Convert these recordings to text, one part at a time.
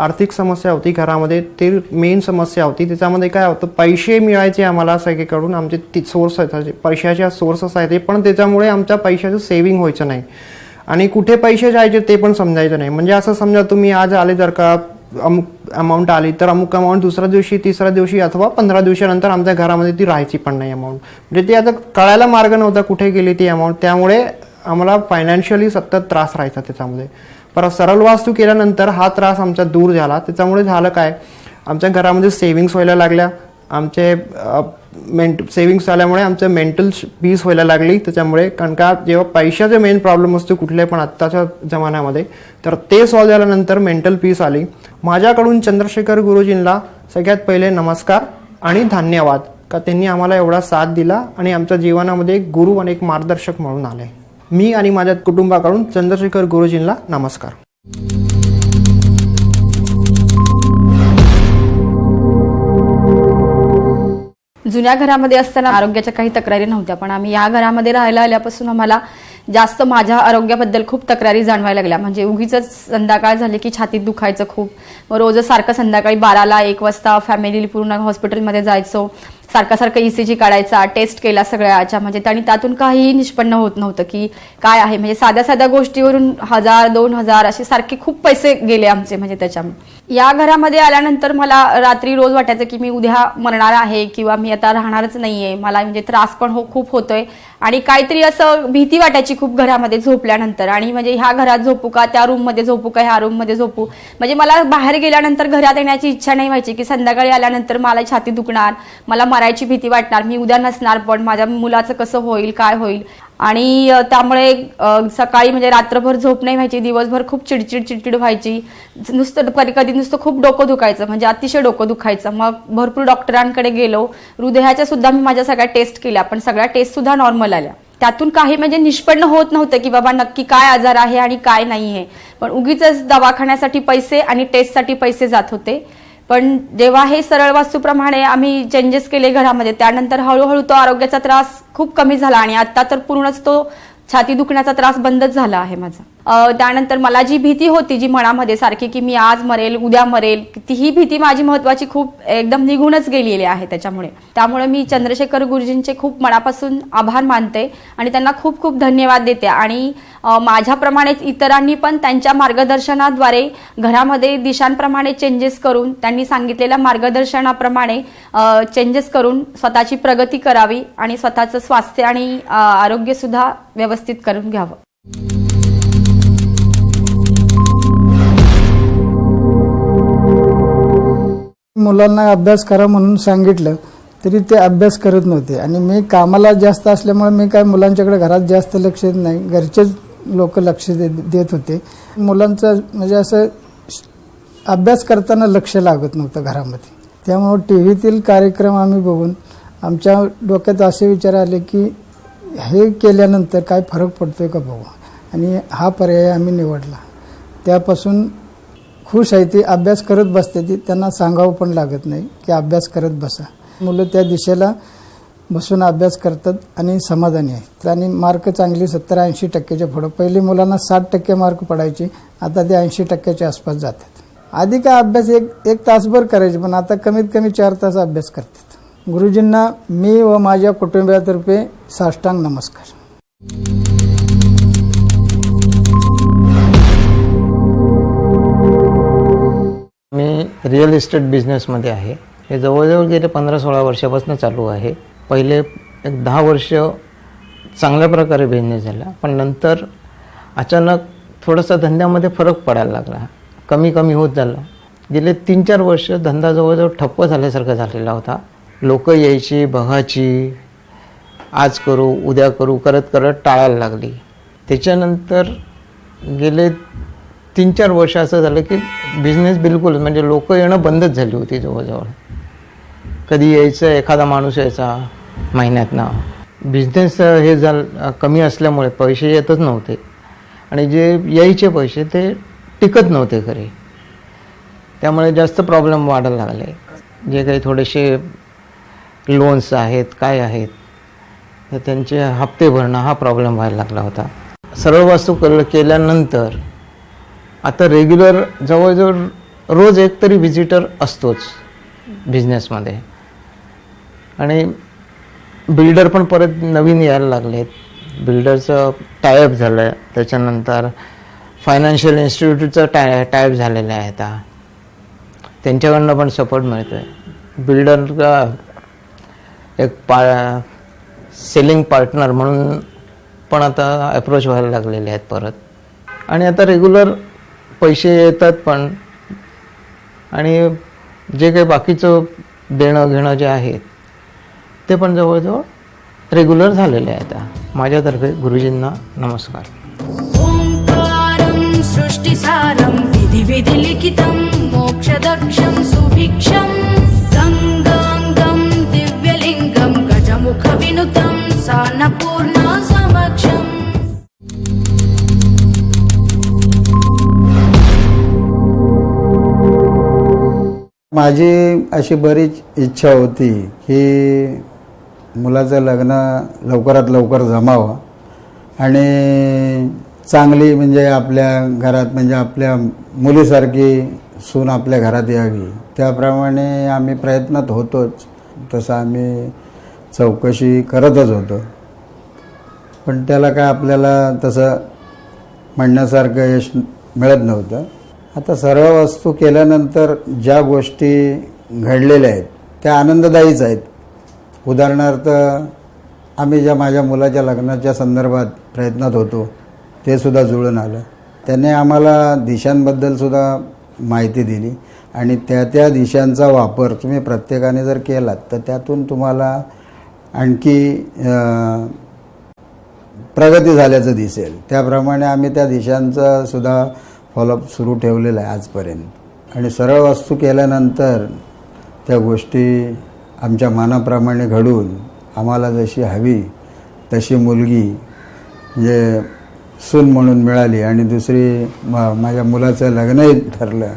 आर्थिक समस्या होती घरामध्ये ते मेन समस्या होती. त्याच्यामध्ये काय होतं पैसे मिळायचे आम्हाला सगळीकडून आमचे ती सोर्स आहेत पैशाच्या सोर्सेस आहेत पण त्याच्यामुळे आमच्या पैशाचं सेव्हिंग व्हायचं नाही. आणि कुठे पैसे जायचे ते पण समजायचं नाही. म्हणजे असं समजा तुम्ही आज आले जर का अमुक अमाऊंट आली तर अमुक अमाऊंट दुसऱ्या दिवशी तिसऱ्या दिवशी अथवा पंधरा दिवसानंतर आमच्या घरामध्ये ती राहायची पण नाही अमाऊंट म्हणजे ती आता कळायला मार्ग नव्हता कुठे गेली ती अमाऊंट त्यामुळे आम्हाला फायनान्शियली सतत त्रास राहायचा त्याच्यामध्ये. परत सरळ वास्तू केल्यानंतर हा त्रास आमचा दूर झाला. त्याच्यामुळे झालं काय? आमच्या घरामध्ये सेविंग्स व्हायला लागल्या. आमचे मेंट सेविंग्स झाल्यामुळे आमचं मेंटल पीस व्हायला लागली. त्याच्यामुळे कारण का जेव्हा पैशाचे मेन प्रॉब्लेम असतो कुठले पण आत्ताच्या जमान्यामध्ये तर ते सॉल्व्ह झाल्यानंतर मेंटल पीस आली. माझ्याकडून चंद्रशेखर गुरुजींना सगळ्यात पहिले नमस्कार आणि धन्यवाद. का त्यांनी आम्हाला एवढा साथ दिला आणि आमच्या जीवनामध्ये एक गुरु आणि एक मार्गदर्शक म्हणून आले. मी आणि माझ्या कुटुंबाकडून चंद्रशेखर गुरुजींना नमस्कार. जुन्या घरामध्ये असताना आरोग्याच्या काही तक्रारी नव्हत्या पण आम्ही या घरामध्ये राहायला आल्यापासून आम्हाला जास्त माझ्या आरोग्याबद्दल खूप तक्रारी जाणवायला लागल्या. म्हणजे उगीच संध्याकाळ झाली की छातीत दुखायचं खूप. रोज सारखं संध्याकाळी बाराला एक वाजता फॅमिली पूर्ण हॉस्पिटलमध्ये जायचो. सारखा सारखं ईसीजी काढायचा टेस्ट केला सगळ्याच्या म्हणजे आणि त्यातून काहीही निष्पन्न होत नव्हतं की काय आहे. म्हणजे साध्या साध्या गोष्टीवरून हजार दोन हजार असे सारखे खूप पैसे गेले आमचे म्हणजे त्याच्यामुळे या घरामध्ये आल्यानंतर मला रात्री रोज वाटायचं की मी उद्या मरणार आहे किंवा मी आता राहणारच नाहीये. मला म्हणजे त्रास पण हो खूप होतोय. आणि काहीतरी असं भीती वाटायची खूप घरामध्ये झोपल्यानंतर. आणि म्हणजे ह्या घरात झोपू का त्या रूममध्ये झोपू का ह्या रूममध्ये झोपू? म्हणजे मला बाहेर गेल्यानंतर घरात येण्याची इच्छा नाही व्हायची की संध्याकाळी आल्यानंतर मला छाती दुखणार मला मारायची भीती वाटणार मी उद्या नसणार पण माझ्या मुलाचं कसं होईल काय होईल? आणि त्यामुळे सकाळी म्हणजे रात्रभर झोप नाही व्हायची दिवसभर खूप चिडचिड चिडचिड व्हायची. नुसतं कधी कधी नुसतं खूप डोकं दुखायचं म्हणजे अतिशय डोकं दुखायचं. मग भरपूर डॉक्टरांकडे गेलो. हृदयाच्या सुद्धा मी माझ्या सगळ्या टेस्ट केल्या पण सगळ्या टेस्ट सुद्धा नॉर्मल आल्या. त्यातून काही म्हणजे निष्पन्न होत नव्हतं की बाबा नक्की काय आजार आहे आणि काय नाही आहे पण उगीच दवाखान्यासाठी पैसे आणि टेस्टसाठी पैसे जात होते. पण जेव्हा हे सरळ वास्तूप्रमाणे आम्ही चेंजेस केले घरामध्ये त्यानंतर हळूहळू तो आरोग्याचा त्रास खूप कमी झाला आणि आता तर पूर्णच तो छाती दुखण्याचा त्रास बंदच झाला आहे माझा. त्यानंतर मला जी भीती होती जी मनामध्ये सारखी की मी आज मरेल उद्या मरेल ती ही भीती माझी महत्वाची खूप एकदम निघूनच गेलेली आहे त्याच्यामुळे. त्यामुळे मी चंद्रशेखर गुरुजींचे खूप मनापासून आभार मानते आणि त्यांना खूप खूप धन्यवाद देते. आणि माझ्याप्रमाणेच इतरांनी पण त्यांच्या मार्गदर्शनाद्वारे घरामध्ये दिशांप्रमाणे चेंजेस करून त्यांनी सांगितलेल्या मार्गदर्शनाप्रमाणे चेंजेस करून स्वतःची प्रगती करावी आणि स्वतःचं स्वास्थ्य आणि आरोग्यसुद्धा व्यवस्थित करून घ्यावं. मुलांना अभ्यास करा म्हणून सांगितलं तरी ते अभ्यास करत नव्हते. आणि मी कामाला जास्त असल्यामुळे मी काय मुलांच्याकडे घरात जास्त लक्ष देत नाही. घरचेच लोक लक्ष दे देत होते. मुलांचं म्हणजे असं अभ्यास करताना लक्ष लागत नव्हतं घरामध्ये. त्यामुळं टी व्हीतील कार्यक्रम आम्ही बघून आमच्या डोक्यात असे विचार आले की हे केल्यानंतर काय फरक पडतोय का बघू? आणि हा पर्याय आम्ही निवडला. त्यापासून खुश आहे ती अभ्यास करत बसते ती त्यांना सांगावं पण लागत नाही की अभ्यास करत बसा. मुलं त्या दिशेला बसून अभ्यास करतात आणि समाधानी आहेत. आणि मार्क चांगली सत्तर ऐंशी टक्क्याच्या पुढं. पहिले मुलांना साठ टक्के मार्क पडायचे आता ते ऐंशी टक्क्याच्या आसपास जातात. आधी काय अभ्यास एक एक तासभर करायचे पण आता कमीत कमी चार तास अभ्यास करतात. गुरुजींना मी व माझ्या कुटुंबियातर्फे साष्टांग नमस्कार. रिअल इस्टेट बिझनेसमध्ये आहे. हे जवळजवळ गेले पंधरा सोळा वर्षापासून चालू आहे. पहिले एक दहा वर्ष चांगल्या प्रकारे बिझनेस झाला. पण नंतर अचानक थोडासा धंद्यामध्ये फरक पडायला लागला. कमी कमी होत झाला. गेले तीन चार वर्ष धंदा जवळजवळ ठप्प झाल्यासारखा झालेला होता. लोक यायची बघायची. आज करू उद्या करू करत करत टाळायला लागली. त्याच्यानंतर गेले तीन चार वर्ष असं झालं की बिझनेस बिलकुल म्हणजे लोक येणं बंदच झाली होती जवळजवळ. कधी यायचं एखादा माणूस यायचा महिन्यातनं. बिझनेस हे झालं कमी असल्यामुळे पैसे येतच नव्हते. आणि जे यायचे पैसे ते टिकत नव्हते घरी. त्यामुळे जास्त प्रॉब्लेम वाढायला लागले. जे काही थोडेसे लोन्स आहेत काय आहेत तर त्यांचे हप्ते भरणं हा प्रॉब्लेम व्हायला लागला होता. सरळ वास्तू कल केल्यानंतर आता रेग्युलर जवळजवळ रोज एक तरी व्हिजिटर असतोच बिझनेसमध्ये आणि बिल्डर पण परत नवीन यायला लागलेत. बिल्डरचं टायअप झालं आहे त्याच्यानंतर फायनान्शियल इन्स्टिट्यूटचं टाय टायअप झालेलं आहे आता. त्यांच्याकडनं पण सपोर्ट मिळतो आहे बिल्डर एक पा सेलिंग पार्टनर म्हणून पण आता अप्रोच व्हायला लागलेले आहेत परत. आणि आता रेग्युलर पैसे येतात पण आणि जे काही बाकीचं देणं घेणं जे आहे ते पण जवळजवळ रेग्युलर झालेले आहे आता. माझ्यातर्फे गुरुजींना नमस्कार. ओङ्कारं सृष्टिसारं विधिविधिलिखितं मोक्षदक्षं सुभिक्षं गङ्गाङ्गं दिव्यलिङ्गं गजमुखविनुतं माझी अशी बरीच इच्छा होती की मुलाचं लग्न लवकरात लवकर जमावं. आणि चांगली म्हणजे आपल्या घरात म्हणजे आपल्या मुलीसारखी सून आपल्या घरात यावी. त्याप्रमाणे आम्ही प्रयत्नात होतोच. तसं आम्ही चौकशी करतच होतो. पण त्याला काय आपल्याला तसं म्हणण्यासारखं यश मिळत नव्हतं. आता सर्व वस्तू केल्यानंतर ज्या गोष्टी घडलेल्या आहेत त्या आनंददायीच आहेत. उदाहरणार्थ आम्ही ज्या माझ्या मुलाच्या लग्नाच्या संदर्भात प्रयत्नात होतो ते सुद्धा जुळून आलं. त्याने आम्हाला दिशांबद्दल सुद्धा माहिती दिली आणि त्या त्या दिशांचा वापर तुम्ही प्रत्येकाने जर केलात तर त्यातून तुम्हाला आणखी प्रगती झाल्याचं दिसेल. त्याप्रमाणे आम्ही त्या दिशांचा सुद्धा फॉलोअप सुरू ठेवलेला आहे आजपर्यंत. आणि सरळ वस्तू केल्यानंतर त्या गोष्टी आमच्या मनाप्रमाणे घडून आम्हाला जशी हवी तशी मुलगी म्हणजे सून म्हणून मिळाली आणि दुसरी मा माझ्या मुलाचं लग्नही ठरलं.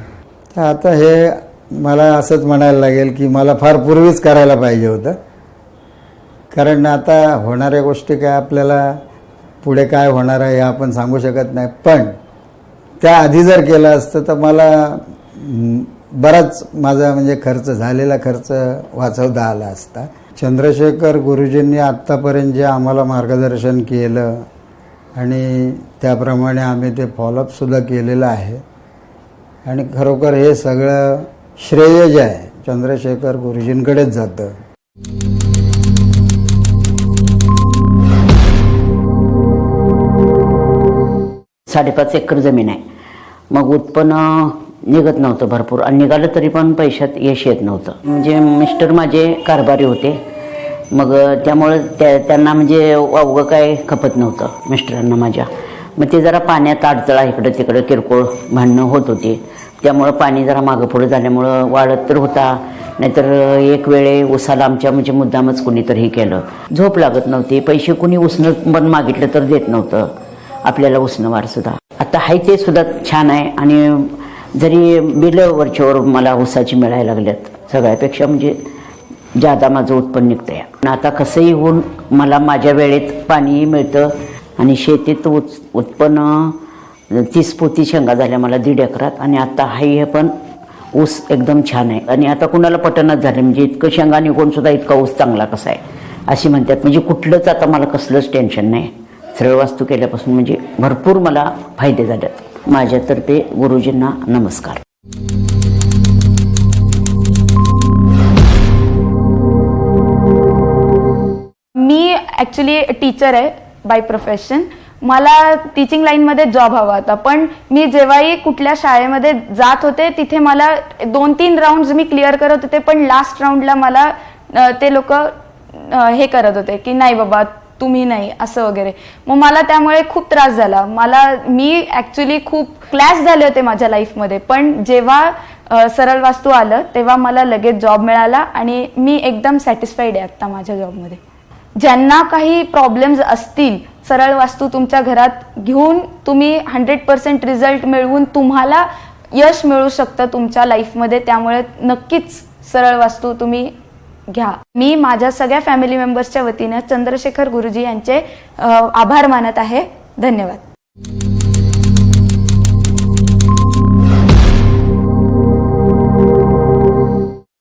तर आता हे मला असंच म्हणायला लागेल की मला फार पूर्वीच करायला पाहिजे होतं. कारण आता होणाऱ्या गोष्टी काय आपल्याला पुढे काय होणार आहे हे आपण सांगू शकत नाही. पण त्याआधी जर केलं असतं तर मला बराच माझा म्हणजे खर्च झालेला खर्च वाचवता आला असता. चंद्रशेखर गुरुजींनी आत्तापर्यंत जे आम्हाला मार्गदर्शन केलं आणि त्याप्रमाणे आम्ही ते फॉलोअपसुद्धा केलेलं आहे. आणि खरोखर हे सगळं श्रेय जे आहे चंद्रशेखर गुरुजींकडेच जातं. साडेपाच एकर जमीन आहे. मग उत्पन्न निघत नव्हतं भरपूर आणि निघालं तरी पण पैशात यश येत नव्हतं. म्हणजे मिस्टर माझे कारभारी होते. मग त्यामुळं त्या त्यांना म्हणजे अवघं काय खपत नव्हतं मिस्टरांना माझ्या. मग ते जरा पाण्यात अडचळा इकडं तिकडं किरकोळ भांडणं होत होती. त्यामुळं पाणी जरा मागं पुढं झाल्यामुळं वाढत तर होता. नाहीतर एक वेळे उसाला आमच्या म्हणजे मुद्दामच कुणीतरी हे केलं. झोप लागत नव्हती. पैसे कुणी उसणं पण मागितलं तर देत नव्हतं. आपल्याला उसणवार सुद्धा. तर हाय ते सुद्धा छान आहे. आणि जरी बिलं वरच्यावर मला उसाची मिळायला लागल्यात सगळ्यापेक्षा म्हणजे जादा माझं उत्पन्न निघतं पण आता कसंही होऊन मला माझ्या वेळेत पाणीही मिळतं आणि शेतीत उत् उत्पन्न तीस पोती शेंगा झाल्या मला दीड एकरात आणि आता हाय हे पण ऊस एकदम छान आहे. आणि आता कुणाला पटनच झालं म्हणजे इतकं शेंगा निघून सुद्धा इतका ऊस चांगला कसा आहे? अशी म्हणतात. म्हणजे कुठलंच आता मला कसलंच टेन्शन नाही. सरळ वास्तू केल्यापासून म्हणजे भरपूर मला फायदे झालेत माझ्यातर्फे गुरुजींना नमस्कार. मी ॲक्च्युली टीचर आहे बाय प्रोफेशन मला टीचिंग लाईनमध्ये जॉब हवा होता पण मी जेव्हाही कुठल्या शाळेमध्ये जात होते तिथे मला दोन तीन राऊंड मी क्लिअर करत होते पण लास्ट राऊंडला मला ते लोक हे करत होते की नाही बाबा तुम्ही नाही असं वगैरे. मग मला त्यामुळे खूप त्रास झाला. मला मी ॲक्च्युली खूप क्लॅश झाले होते माझ्या लाईफमध्ये पण जेव्हा सरळ वास्तू आलं तेव्हा मला लगेच जॉब मिळाला आणि मी एकदम सॅटिस्फाईड आहे आत्ता माझ्या जॉबमध्ये ज्यांना काही प्रॉब्लेम्स असतील सरळ वास्तू तुमच्या घरात घेऊन तुम्ही हंड्रेड पर्सेंट रिझल्ट मिळवून तुम्हाला यश मिळू शकतं तुमच्या लाईफमध्ये त्यामुळे नक्कीच सरळ वास्तू तुम्ही घ्या. मी माझ्या सगळ्या फॅमिली मेंबर्सच्या वतीने चंद्रशेखर गुरुजी यांचे आभार मानत आहे. धन्यवाद.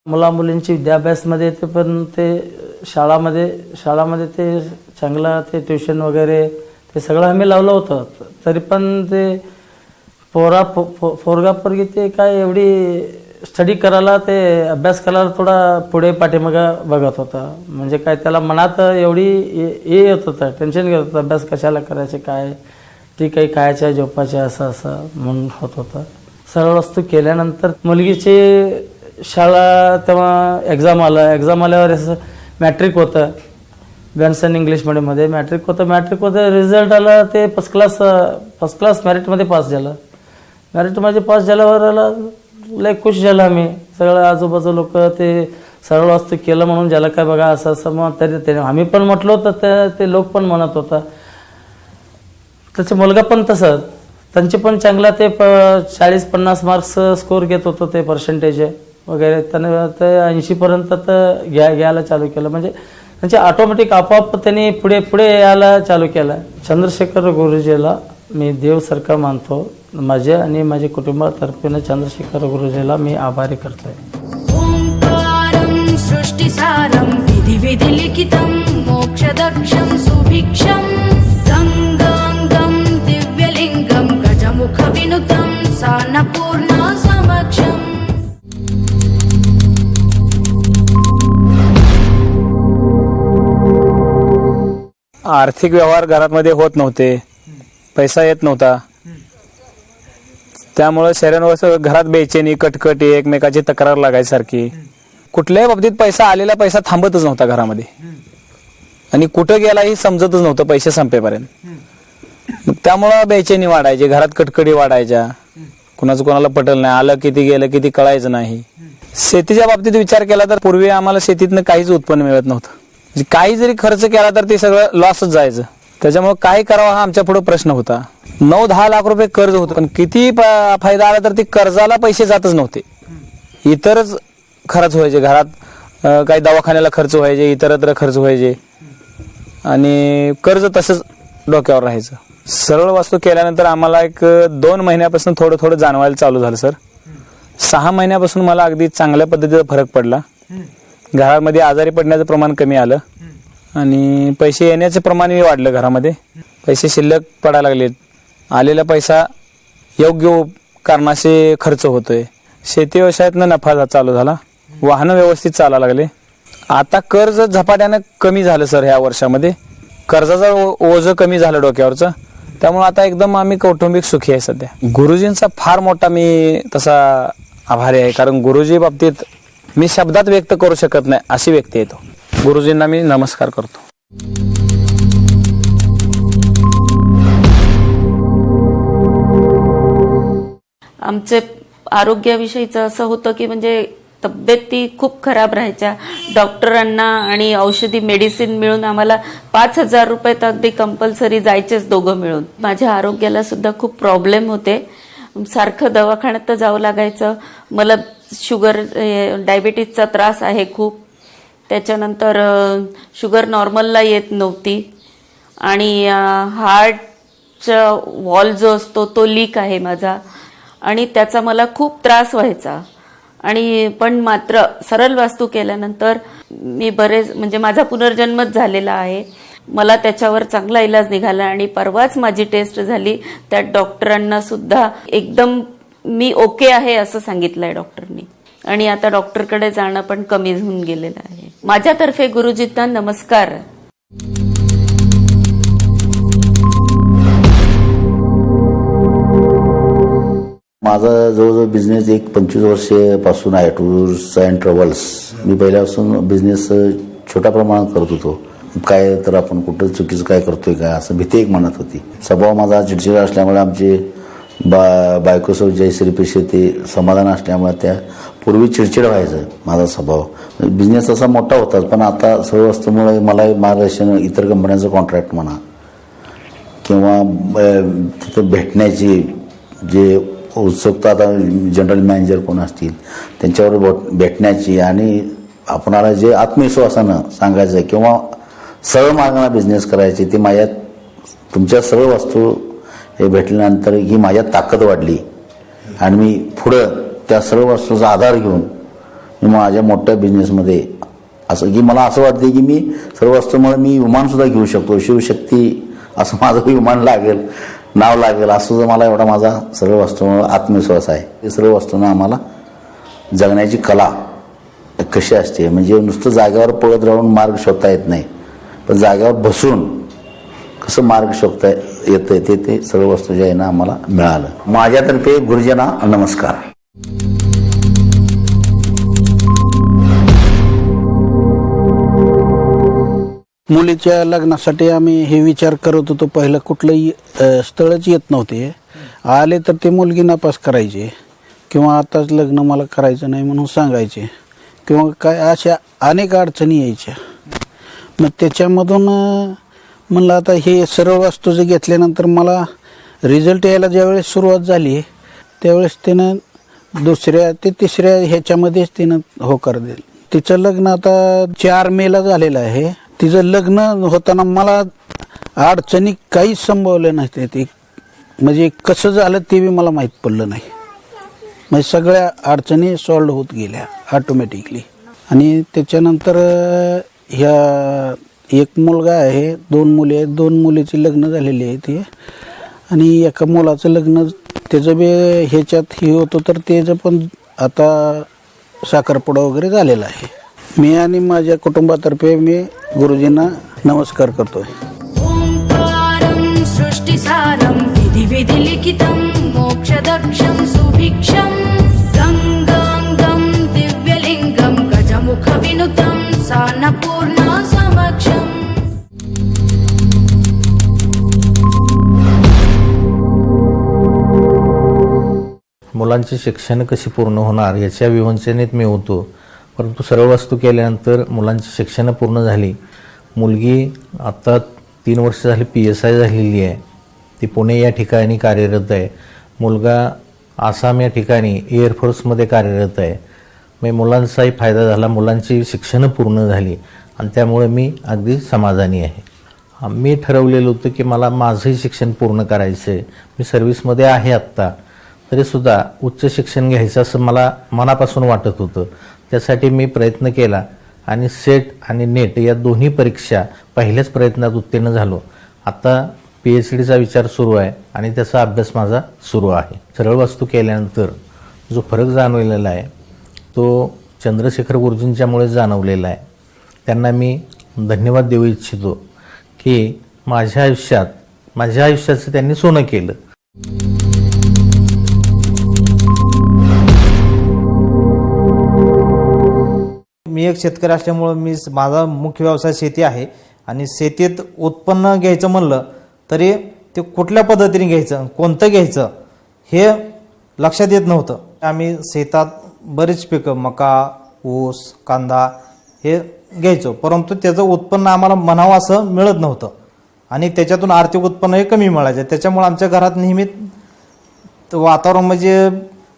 मुला मुलींची विद्याभ्यासमध्ये ते पण ते शाळामध्ये शाळामध्ये ते चांगला ते ट्युशन वगैरे ते सगळं आम्ही लावलं होतं. तरी पण ते पोरा पो पो- पोरगा पोरगी ते काय एवढी स्टडी करायला ते अभ्यास करायला थोडा पुढे पाठीमागं बघत होता. म्हणजे काय त्याला मनात एवढी हे हे येत होतं टेन्शन घेत होतं अभ्यास कशाला करायचे काय? ती काही खायच्या झोपाच्या असं असं म्हणून होत होतं. सरळ वस्तू केल्यानंतर मुलगीची शाळा तेव्हा एक्झाम आलं. एक्झाम आल्यावर असं मॅट्रिक होतं. बॅन्सन इंग्लिश मिडियममध्ये मॅट्रिक होतं. मॅट्रिक होतं रिझल्ट आला ते फर्स्ट क्लास फर्स्ट क्लास मॅरिटमध्ये पास झालं. मॅरिटमध्ये पास झाल्यावर आला लय खुश झालं आम्ही. सगळं आजूबाजू लोक ते सरळ वास्तू केलं म्हणून ज्याला काय बघा असं असं मग तरी त्याने आम्ही पण म्हटलो होतं ते ते लोक पण म्हणत होता. त्याचा मुलगा पण तसं. त्यांचे पण चांगला ते प चाळीस पन्नास मार्क्स स्कोर घेत होतं ते पर्सेंटेज वगैरे. त्याने ते ऐंशीपर्यंत तर घ्या घ्यायला चालू केलं. म्हणजे त्यांचे ऑटोमॅटिक आपोआप त्यांनी पुढे पुढे यायला चालू केलं. चंद्रशेखर गुरुजीला मी देवसारखा मानतो. माझे आणि माझ्या कुटुंबातर्फे चंद्रशेखर गुरुजीला मी आभारी समक्षम्। आर्थिक व्यवहार घरामध्ये होत नव्हते. पैसा येत नव्हता. त्यामुळं शरीरावर घरात बेचैनी कटकटी एकमेकाची तक्रार लागायसारखी. कुठल्याही बाबतीत पैसा आलेला पैसा थांबतच नव्हता घरामध्ये. आणि कुठं गेलाही समजतच नव्हतं पैसे संपेपर्यंत. मग त्यामुळं बेचैनी वाढायची घरात कटकडी वाढायच्या. कुणाचं कोणाला पटल नाही आलं किती गेलं किती कळायचं नाही. शेतीच्या बाबतीत विचार केला तर पूर्वी आम्हाला शेतीतनं काहीच उत्पन्न मिळत नव्हतं. म्हणजे काही जरी खर्च केला तर ते सगळं लॉसच जायचं. त्याच्यामुळे काय करावं हा आमच्या पुढे प्रश्न होता. नऊ दहा लाख रुपये कर्ज होतं पण किती फायदा आला तर ते कर्जाला पैसे जातच नव्हते. इतरच खर्च व्हायचे घरात काही दवाखान्याला खर्च व्हायचे इतरत्र खर्च व्हायचे. आणि कर्ज तसंच डोक्यावर राहायचं. सरळ वास्तू केल्यानंतर आम्हाला एक दोन महिन्यापासून थोडं थोडं जाणवायला चालू झालं सर. सहा महिन्यापासून मला अगदी चांगल्या पद्धतीचा फरक पडला. घरामध्ये आजारी पडण्याचं प्रमाण कमी आलं. आणि पैसे येण्याचं प्रमाणही वाढलं घरामध्ये. पैसे शिल्लक पडायला लागलेत. आलेला पैसा योग्य कारणाशी खर्च होतोय. शेती व्यवसायातनं नफा झा- चालू झाला. वाहनं व्यवस्थित चालायला लागले. आता कर्ज झपाट्यानं कमी झालं सर ह्या वर्षामध्ये. कर्जाचं ओ- ओझं कमी झालं डोक्यावरचं. त्यामुळे आता एकदम आम्ही कौटुंबिक सुखी आहे सध्या. गुरुजींचा फार मोठा मी तसा आभारी आहे. कारण गुरुजी बाबतीत मी शब्दात व्यक्त करू शकत नाही अशी व्यक्ती येतो गुरुजींना मी नमस्कार करतो. आमचे आरोग्याविषयीचं असं होतं की म्हणजे तब्येती खूप खराब राहायच्या. डॉक्टरांना आणि औषधी मेडिसिन मिळून आम्हाला पाच हजार रुपये तर अगदी कंपल्सरी जायचेच दोघं मिळून. माझ्या आरोग्याला सुद्धा खूप प्रॉब्लेम होते. सारखं दवाखान्यात तर जावं लागायचं. मला शुगर डायबिटीजचा त्रास आहे खूप. त्याच्यानंतर शुगर नॉर्मलला येत नव्हती. आणि हार्टचा वॉल जो असतो तो लीक आहे माझा. आणि त्याचा मला खूप त्रास व्हायचा. आणि पण मात्र सरळ वास्तू केल्यानंतर मी बरेच म्हणजे माझा पुनर्जन्मच झालेला आहे. मला त्याच्यावर चांगला इलाज निघाला आणि परवाच माझी टेस्ट झाली. त्यात डॉक्टरांना सुद्धा एकदम मी ओके आहे असं सांगितलंय डॉक्टरनी. आणि आता डॉक्टरकडे जाणं पण कमी होऊन गेलेलं आहे. माझ्यातर्फे गुरुजींना नमस्कार. माझा जवळजवळ बिझनेस एक पंचवीस वर्षापासून आहे टूर्स अँड ट्रॅव्हल्स मी पहिल्यापासून बिझनेस छोट्या प्रमाणात करत होतो. काय तर आपण कुठं चुकीचं काय करतोय का असं भीती एक म्हणत होती. स्वभाव माझा चिडचिडा असल्यामुळे आमचे बा बायकोसोबत जयश्रीपेक्षा ते समाधान असल्यामुळे त्या पूर्वी चिडचिड व्हायचं माझा स्वभाव. बिझनेस असा मोठा होता पण आता सर्व वस्तूमुळे मला मार्गदर्शन इतर कंपन्यांचं कॉन्ट्रॅक्ट म्हणा किंवा तिथं भेटण्याची जे उत्सुकता आता जनरल मॅनेजर कोण असतील त्यांच्यावर भेटण्याची आणि आपणाला जे आत्मविश्वासानं सांगायचं आहे किंवा सरळ मार्गाने बिझनेस करायची ते माझ्या तुमच्या सर्व वस्तू हे भेटल्यानंतर ही माझ्यात ताकद वाढली. आणि मी पुढं त्या सर्व वस्तूचा आधार घेऊन मी माझ्या मोठ्या बिझनेसमध्ये असं की मला असं वाटते की मी सर्व वस्तूमुळे मी विमानसुद्धा घेऊ शकतो. शिवशक्ती असं माझं विमान लागेल नाव लागेल असं जर मला एवढा माझा सर्व वस्तूमुळे आत्मविश्वास आहे. ते सर्व वस्तूंना आम्हाला जगण्याची कला कशी असते? म्हणजे नुसतं जागेवर पळत राहून मार्ग शोधता येत नाही. पण जागेवर बसून कसं मार्ग शोधता येतं ते ते सर्व वस्तू जे आहे ना आम्हाला मिळालं. माझ्यातर्फे गुरुजना नमस्कार. मुलीच्या लग्नासाठी आम्ही हे विचार करत होतो. पहिलं कुठलंही अ, स्थळच येत नव्हते. आले तर ते मुलगी नापास करायचे किंवा आताच लग्न मला करायचं नाही म्हणून सांगायचे किंवा काय अशा अनेक अडचणी यायच्या. मग त्याच्यामधून अ, म्हणलं आता हे सर्व वस्तू जे घेतल्यानंतर मला रिझल्ट यायला ज्यावेळेस सुरुवात झाली त्यावेळेस तिनं दुसऱ्या ते तिसऱ्या ह्याच्यामध्येच तिनं होकार दिलं. तिचं लग्न आता चार मेला झालेलं आहे. तिचं लग्न होताना मला अडचणी काहीच संभवल्या नाही ते म्हणजे कसं झालं ते बी मला माहीत पडलं नाही. म्हणजे सगळ्या अडचणी सॉल्व होत गेल्या ऑटोमॅटिकली आणि त्याच्यानंतर ह्या एक मुलगा आहे दोन मुली आहेत दोन मुलीची लग्न झालेली आहे ती. आणि एका मुलाचं लग्न त्याचं बी ह्याच्यात हे होतं तर त्याचं पण आता साखरपुडा वगैरे झालेला आहे. मी आणि माझ्या कुटुंबातर्फे मी गुरुजींना नमस्कार करतोय. मुलांची शिक्षण कशी पूर्ण होणार याच्या विवंचनेत मी होतो. परंतु सर्व वस्तू केल्यानंतर मुलांची शिक्षण पूर्ण झाली. मुलगी आत्ता तीन वर्ष झाली पी एस आय झालेली आहे. ती पुणे या ठिकाणी कार्यरत आहे. मुलगा आसाम या ठिकाणी एअरफोर्समध्ये कार्यरत आहे. मी मुलांचाही फायदा झाला. मुलांची शिक्षणं पूर्ण झाली. आणि त्यामुळे मी अगदी समाधानी आहे. मी ठरवलेलं होतं की मला माझंही शिक्षण पूर्ण करायचं आहे मी सर्व्हिसमध्ये आहे आत्ता. तरीसुद्धा उच्च शिक्षण घ्यायचं असं मला मनापासून वाटत होतं. त्यासाठी मी प्रयत्न केला आणि सेट आणि नेट या दोन्ही परीक्षा पहिल्याच प्रयत्नात उत्तीर्ण झालो. आता पी एच डीचा विचार सुरू आहे आणि त्याचा अभ्यास माझा सुरू आहे. सरळ वास्तू केल्यानंतर जो फरक जाणवलेला आहे तो चंद्रशेखर गुरुजींच्यामुळे जाणवलेला आहे. त्यांना मी धन्यवाद देऊ इच्छितो की माझ्या आयुष्यात माझ्या आयुष्याचं त्यांनी सोनं केलं. मी एक शेतकरी असल्यामुळं मी माझा मुख्य व्यवसाय शेती आहे. आणि शेतीत उत्पन्न घ्यायचं म्हणलं तरी ते कुठल्या पद्धतीने घ्यायचं कोणतं घ्यायचं हे लक्षात येत नव्हतं. आम्ही शेतात बरीच पिकं मका ऊस कांदा हे घ्यायचो. परंतु त्याचं उत्पन्न आम्हाला म्हणावं असं मिळत नव्हतं. आणि त्याच्यातून आर्थिक उत्पन्न हे कमी मिळायचं. त्याच्यामुळे आमच्या घरात नेहमी वातावरण म्हणजे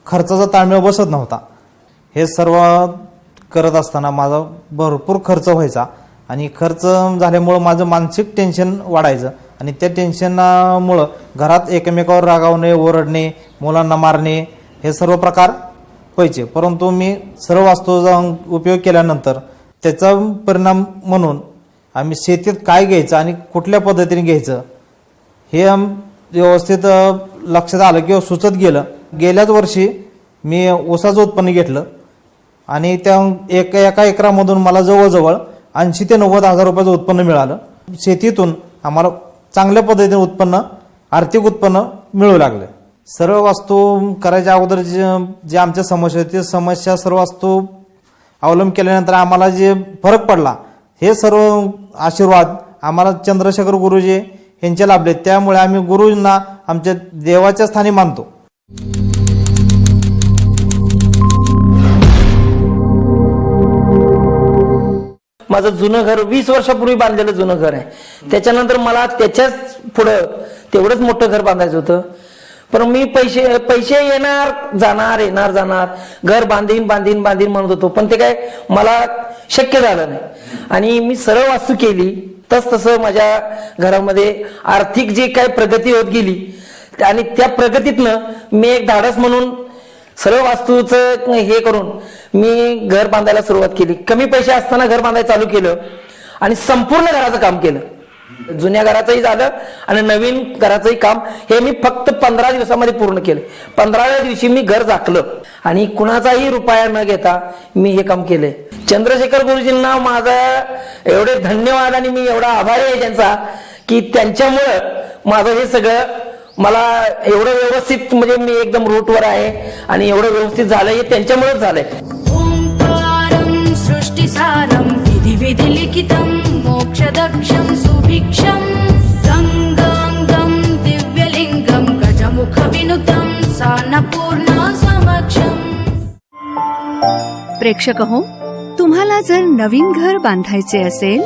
खर्चाचा ताळमेळ बसत नव्हता. हे सर्व करत असताना माझा भरपूर खर्च व्हायचा. आणि खर्च झाल्यामुळं माझं मानसिक टेन्शन वाढायचं. आणि त्या टेन्शनामुळं घरात एकमेकावर रागावणे ओरडणे मुलांना मारणे हे सर्व प्रकार व्हायचे. परंतु मी सर्व वास्तूचा उपयोग केल्यानंतर त्याचा परिणाम म्हणून आम्ही शेतीत काय घ्यायचं आणि कुठल्या पद्धतीने घ्यायचं हे व्यवस्थित लक्षात आलं किंवा सुचत गेलं. गेल्याच वर्षी मी ऊसाचं उत्पन्न घेतलं. आणि त्या एका एका एकरामधून मला जवळजवळ ऐंशी ते नव्वद हजार रुपयाचं उत्पन्न मिळालं. शेतीतून आम्हाला चांगल्या पद्धतीने उत्पन्न आर्थिक उत्पन्न मिळू लागलं. सर्व वास्तू करायच्या अगोदर जे जे आमच्या समस्या होती ते समस्या सर्व वास्तू अवलंब केल्यानंतर आम्हाला जे फरक पडला हे सर्व आशीर्वाद आम्हाला चंद्रशेखर गुरुजी यांचे लाभले. त्यामुळे आम्ही गुरुजींना आमच्या देवाच्या स्थानी मानतो. माझं जुनं घर वीस वर्षापूर्वी बांधलेलं जुनं घर आहे. त्याच्यानंतर मला त्याच्याच पुढं तेवढंच मोठं घर बांधायचं होतं. पण मी पैसे पैसे येणार जाणार येणार जाणार. घर बांधीन बांधीन बांधीन म्हणत होतो. पण ते काय मला शक्य झालं नाही. आणि मी सरळ वास्तू केली. तस तसं माझ्या घरामध्ये आर्थिक जी काय प्रगती होत गेली आणि त्या प्रगतीतनं मी एक धाडस म्हणून सरळ वास्तूचं हे करून मी घर बांधायला सुरुवात केली. कमी पैसे असताना घर बांधायला चालू केलं आणि संपूर्ण घराचं काम केलं. जुन्या घराचंही झालं आणि नवीन घराचंही काम हे मी फक्त पंधरा दिवसामध्ये पूर्ण केलं. पंधराव्या दिवशी मी घर झाकलं आणि कुणाचाही रुपया न घेता मी हे काम केले. चंद्रशेखर गुरुजींना माझा एवढे धन्यवाद आणि मी एवढा आभारी आहे त्यांचा की त्यांच्यामुळं माझं हे सगळं मला एवढं व्यवस्थित म्हणजे मी एकदम रूटवर आहे आणि एवढं व्यवस्थित झालंय हे त्यांच्यामुळेच झालंय. ओङ्कारं सृष्टिसारं विधि विधिलिखितं मोक्षदक्षं सुभिक्षं गङ्गाङ्गं दिव्यलिङ्गं गजमुखविनुतं सान्नपूर्णा समक्षम् प्रेक्षक हो तुम्हाला जर नवीन घर बांधायचे असेल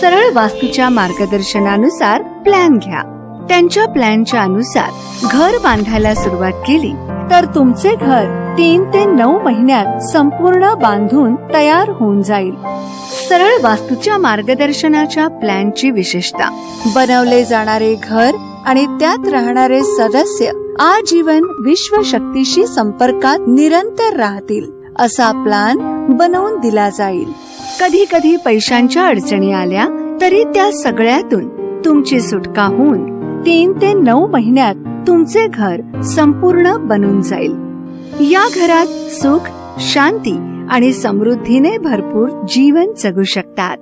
सरळ वास्तूच्या मार्गदर्शनानुसार प्लॅन घ्या. त्यांच्या प्लॅनच्या अनुसार घर बांधायला सुरुवात केली. तर तुमचे घर तीन ते नऊ महिन्यात संपूर्ण बांधून तयार होऊन जाईल. सरळ वास्तूच्या मार्गदर्शनाच्या प्लॅनची विशेषता. बनवले जाणारे घर आणि त्यात राहणारे सदस्य आजीवन विश्व शक्तीशी संपर्कात निरंतर राहतील असा प्लॅन बनवून दिला जाईल. कधी कधी पैशांच्या अडचणी आल्या तरी त्या सगळ्यातून तुमची सुटका होऊन तीन ते नऊ महिन्यात तुमचे घर संपूर्ण बनून जाईल. या घरात सुख शांती आणि समृद्धीने भरपूर जीवन जगू शकतात.